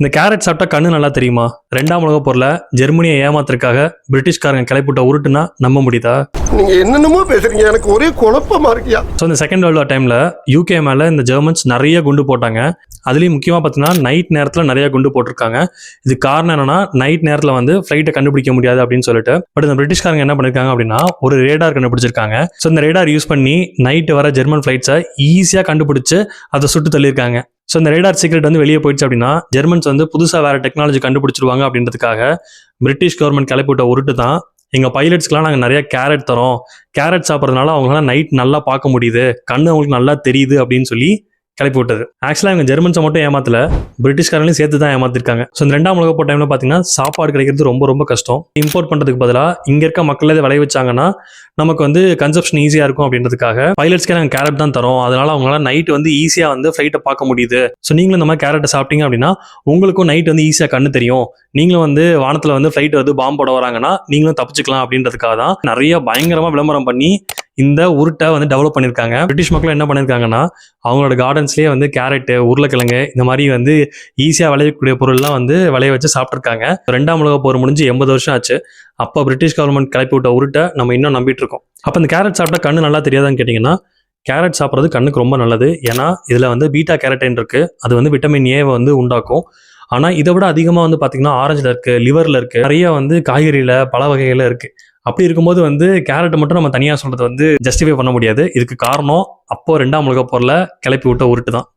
இந்த கேரட் சாப்பிட்டா கண்ணு நல்லா தெரியுமா? ரெண்டாம் உலக போரில் ஜெர்மனியை ஏமாத்துறதுக்காக பிரிட்டிஷ்காரங்க கிளப்பிவிட்ட உருட்டுனா நம்ப முடியுதா? நீங்க என்னென்னமோ பேசுறீங்க. எனக்கு ஒரே குழப்பமா இருக்கியா? ஸோ இந்த செகண்ட் வேர்ல்டு வார் டைமில் யூகே மேலே இந்த ஜெர்மன்ஸ் நிறைய குண்டு போட்டாங்க. அதுலேயும் முக்கியமாக பார்த்தீங்கன்னா நைட் நேரத்தில் நிறைய குண்டு போட்டிருக்காங்க. இது காரணம் என்னன்னா நைட் நேரத்தில் வந்து ஃப்ளைட்டை கண்டுபிடிக்க முடியாது அப்படின்னு சொல்லிட்டு பட் இந்த பிரிட்டிஷ்காரங்க என்ன பண்ணிருக்காங்க அப்படின்னா ஒரு ரேடார் கண்டுபிடிச்சிருக்காங்க. ஸோ இந்த ரேடார் யூஸ் பண்ணி நைட்டு வர ஜெர்மன் ஃப்ளைட்ஸை ஈஸியாக கண்டுபிடிச்சு அதை சுட்டு தள்ளியிருக்காங்க. ஸோ இந்த ரேடார் சீக்ரெட் வந்து வெளியே போயிடுச்சு அப்படின்னா ஜெர்மன்ஸ் வந்து புதுசாக வேற டெக்னாலஜி கண்டுபிடிச்சிருவாங்க அப்படின்றதுக்காக பிரிட்டிஷ் கவர்மெண்ட் கிளப்பிவிட்ட உருட்டு தான். எங்கள் பைலட்ஸ்க்கெலாம் நாங்கள் நிறையா கேரட் தரோம். கேரட் சாப்பிட்றதுனால அவங்களாம் நைட் நல்லா பார்க்க முடியுது. கண்ணு அவங்களுக்கு நல்லா தெரியுது அப்படின்னு சொல்லி கிளப்பி விட்டது. ஆக்சுவலாக இவங்க ஜெர்மன்ஸை மட்டும் ஏமாத்தல. பிரிட்டிஷ்காரங்களையும் சேர்த்து தான் ஏமாத்திருக்காங்க. ஸோ இந்த ரெண்டாம் உலக போர் டைமில் பார்த்தீங்கன்னா சாப்பாடு கிடைக்கிறது ரொம்ப ரொம்ப கஷ்டம். இம்போர்ட் பண்ணுறதுக்கு பதிலாக இங்கே இருக்க மக்கள் இதை விளைய வச்சாங்கன்னா நமக்கு வந்து கன்சப்ஷன் ஈஸியாக இருக்கும் அப்படின்றதுக்காக பைலட்ஸ்க்கே நாங்கள் கேரட் தான் தரோம். அதனால அவங்களால நைட் வந்து ஈஸியாக வந்து ஃப்ளைட்டை பார்க்க முடியுது. ஸோ நீங்களும் இந்த மாதிரி கேரட்டை சாப்பிட்டீங்க அப்படின்னா உங்களுக்கும் நைட் வந்து ஈஸியாக கண்ணு தெரியும். நீங்களும் வந்து வானத்தில் வந்து ஃப்ளைட் வந்து பாம்போட வராங்கன்னா நீங்களும் தப்பிச்சுக்கலாம் அப்படின்றதுக்காக தான் நிறைய பயங்கரமாக விளம்பரம் பண்ணி இந்த உருட்டை வந்து டெவலப் பண்ணியிருக்காங்க பிரிட்டிஷ் மக்கள் என்ன பண்ணியிருக்காங்கன்னா அவங்களோட கார்டன்ஸ்லேயே வந்து கேரட்டு உருளைக்கிழங்கு இந்த மாதிரி வந்து ஈஸியாக விளையக்கூடிய பொருள்லாம் வந்து விளைய வச்சு சாப்பிட்ருக்காங்க ரெண்டாம் உலக போர் முடிஞ்சு எண்பது வருஷம் ஆச்சு. அப்போ பிரிட்டிஷ் கவர்மெண்ட் கிளப்பி விட்ட உருட்டை நம்ம இன்னும் நம்பிட்டு இருக்கோம். அப்போ இந்த கேரட் சாப்பிட்டா கண்ணு நல்லா தெரியாதான்னு கேட்டிங்கன்னா கேரட் சாப்பிட்றது கண்ணுக்கு ரொம்ப நல்லது. ஏன்னா இதில் வந்து பீட்டா கேரட்டைன் இருக்குது அது வந்து விட்டமின் ஏவை வந்து உண்டாக்கும். ஆனால் இதை விட அதிகமாக வந்து பார்த்திங்கன்னா ஆரஞ்சில் இருக்குது லிவரில் இருக்குது நிறைய வந்து காய்கறியில் பல வகைகளில் இருக்குது அப்படி இருக்கும்போது வந்து கேரட்டை மட்டும் நம்ம தனியாக சொல்கிறது வந்து ஜஸ்டிஃபை பண்ண முடியாது. இதுக்கு காரணம் அப்போ ரெண்டாம் உலக போரில் கிளப்பி விட்ட உருட்டு தான்.